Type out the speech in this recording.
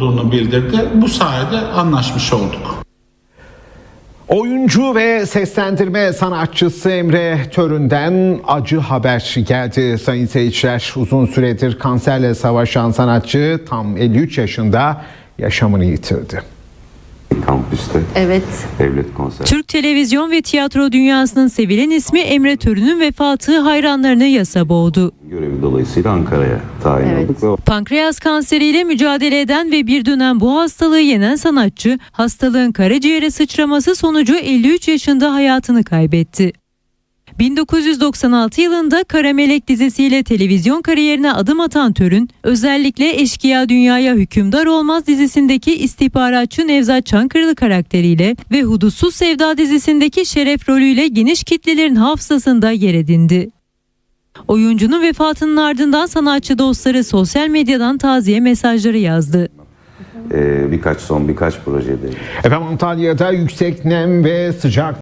olduğunu bildirdi. Bu sayede anlaşmış olduk. Oyuncu ve seslendirme sanatçısı Emre Törün'den acı haber geldi sayın seyirciler. Uzun süredir kanserle savaşan sanatçı tam 53 yaşında yaşamını yitirdi. Kampüste Evet. devlet konseri. Türk televizyon ve tiyatro dünyasının sevilen ismi Emre Törün'ün vefatı hayranlarını yasa boğdu. Görevi dolayısıyla Ankara'ya tayin Evet. olduk ve Pankreas kanseriyle mücadele eden ve bir dönem bu hastalığı yenen sanatçı, hastalığın karaciğere sıçraması sonucu 53 yaşında hayatını kaybetti. 1996 yılında Kara Melek dizisiyle televizyon kariyerine adım atan Törün, özellikle Eşkıya Dünyaya Hükümdar Olmaz dizisindeki istihbaratçı Nevzat Çankırılı karakteriyle ve Hudutsuz Sevda dizisindeki şeref rolüyle geniş kitlelerin hafızasında yer edindi. Oyuncunun vefatının ardından sanatçı dostları sosyal medyadan taziye mesajları yazdı. e, birkaç son birkaç projede Efendim Antalya'da yüksek nem ve sıcak